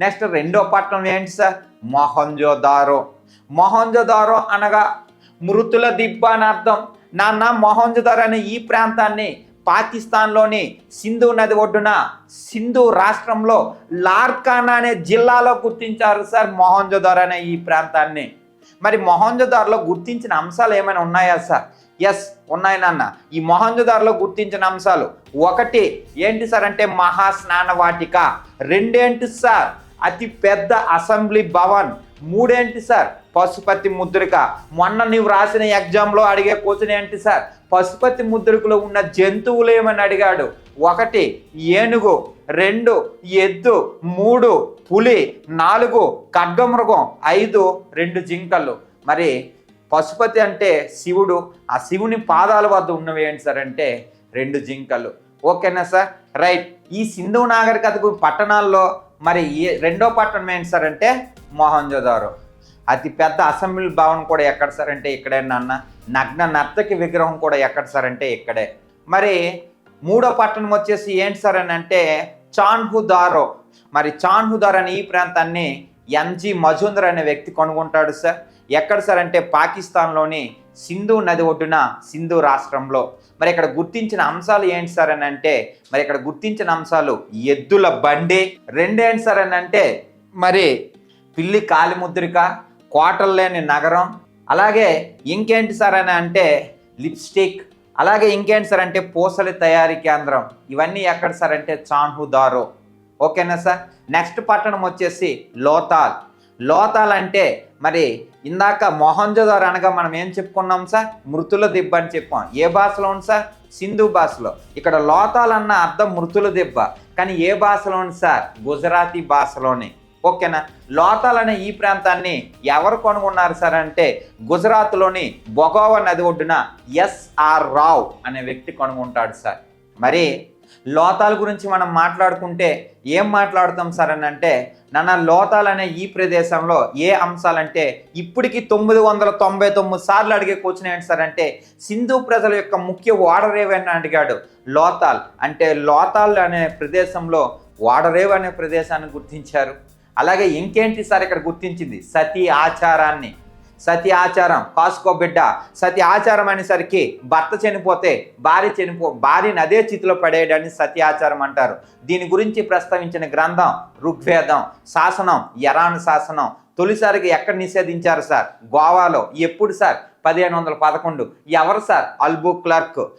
Next రెండో పట్టణం ఏంటి సార్? మొహంజోదారో. మొహంజోదారో అనగా మృతుల దిబ్బ అని అర్థం. నాన్న మొహంజోదారో అనే ఈ ప్రాంతాన్ని పాకిస్తాన్లోని సింధు నది ఒడ్డున సింధు రాష్ట్రంలో లార్కానా అనే జిల్లాలో గుర్తించారు సార్ మొహంజోదారో అనే ఈ ప్రాంతాన్ని. మరి మొహంజోదార్లో గుర్తించిన అంశాలు ఏమైనా ఉన్నాయా సార్? ఎస్ ఉన్నాయి నాన్న. ఈ మొహంజోదార్లో గుర్తించిన అంశాలు. ఒకటి ఏంటి సార్ అంటే మహాస్నాన వాటిక రెండేంటి సార్? అతి పెద్ద అసెంబ్లీ భవన్. మూడేంటి సార్? పశుపతి ముద్రిక. మొన్న నీవు రాసిన ఎగ్జామ్లో అడిగే క్వశ్చన్ ఏంటి సార్? పశుపతి ముద్రికలో ఉన్న జంతువులు ఏమని అడిగాడు? ఒకటి ఏనుగు. రెండు ఎద్దు. మూడు పులి. నాలుగు ఖడ్గమృగం. ఐదు రెండు జింకలు. మరి పశుపతి అంటే శివుడు. ఆ శివుని పాదాల వద్ద ఉన్నవి ఏంటి సార్ అంటే రెండు జింకలు. ఓకేనా సార్? రైట్. ఈ సింధు నాగరికతకు పట్టణాల్లో మరి ఏ రెండో పట్టణం ఏంటి సార్ అంటే మోహంజోదారో. అతి పెద్ద అసెంబ్లీ భవన్ కూడా ఎక్కడ సార్ అంటే ఇక్కడే నాన్న. నగ్న నర్తకి విగ్రహం కూడా ఎక్కడ సార్ అంటే ఇక్కడే. మరి మూడో పట్టణం వచ్చేసి ఏంటి సార్ అని అంటే చాన్హుదారో. మరి చాన్హుదార్ అనే ఈ ప్రాంతాన్ని ఎంజి మజుందర్ అనే వ్యక్తి కనుగొంటాడు సార్. ఎక్కడ సార్ అంటే పాకిస్తాన్లోని సింధు నది ఒడ్డున సింధు రాష్ట్రంలో. మరి ఇక్కడ గుర్తించిన అంశాలు ఏంటి సార్ అని అంటే మరి ఇక్కడ గుర్తించిన అంశాలు ఎద్దుల బండి. రెండేంటి సార్ అని అంటే మరి పిల్లి కాలిముద్రిక కోటలు లేని నగరం. అలాగే ఇంకేంటి సార్ అని అంటే లిప్స్టిక్. అలాగే ఇంకేంటి సార్ అంటే పూసలి తయారీ కేంద్రం. ఇవన్నీ ఎక్కడ సార్ అంటే చాన్హుదారో. ఓకేనా సార్? నెక్స్ట్ పట్టణం వచ్చేసి లోతాల్. లోతాల్ అంటే మరి ఇందాక మొహంజోదార్ అనగా మనం ఏం చెప్పుకున్నాం సార్? మృతుల దిబ్బ అని చెప్పాం. ఏ భాషలో ఉంది సార్? సింధు భాషలో. ఇక్కడ లోతాలన్న అన్న అర్థం మృతుల దిబ్బ. కానీ ఏ భాషలో ఉంది సార్? గుజరాతీ భాషలోనే. ఓకేనా? లోతాల్ అనే ఈ ప్రాంతాన్ని ఎవరు కొనుగొన్నారు సార్ అంటే గుజరాత్లోని బొగోవా నది ఒడ్డున ఎస్ఆర్ రావ్ అనే వ్యక్తి కనుగొంటాడు సార్. మరి లోతాల గురించి మనం మాట్లాడుకుంటే ఏం మాట్లాడుతాం సార్ అని అంటే నాన్న లోతాల్ అనే ఈ ప్రదేశంలో ఏ అంశాలంటే ఇప్పటికి తొమ్మిది వందల తొంభై తొమ్మిది సార్లు అడిగే క్వశ్చన్ ఏంటి సార్ అంటే సింధు ప్రజల యొక్క ముఖ్య ఓడరేవని అని అడిగాడు. లోతాల్ అంటే లోతాల్ అనే ప్రదేశంలో ఓడరేవు అనే ప్రదేశాన్ని గుర్తించారు. అలాగే ఇంకేంటి సార్ ఇక్కడ గుర్తించింది? సతీ ఆచారాన్ని. సతి ఆచారం కాసుకో బిడ్డ. సతి ఆచారం అనేసరికి భర్త చనిపోతే భార్య చనిపో భార్యని అదే స్థితిలో పడేయడాన్ని సతి ఆచారం అంటారు. దీని గురించి ప్రస్తావించిన గ్రంథం ఋగ్వేదం శాసనం ఎరాన్ శాసనం. తొలిసారిగా ఎక్కడ నిషేధించారు సార్? గోవాలో. ఎప్పుడు సార్? పదిహేను వందల పదకొండు. ఎవరు సార్? అల్బు క్లర్క్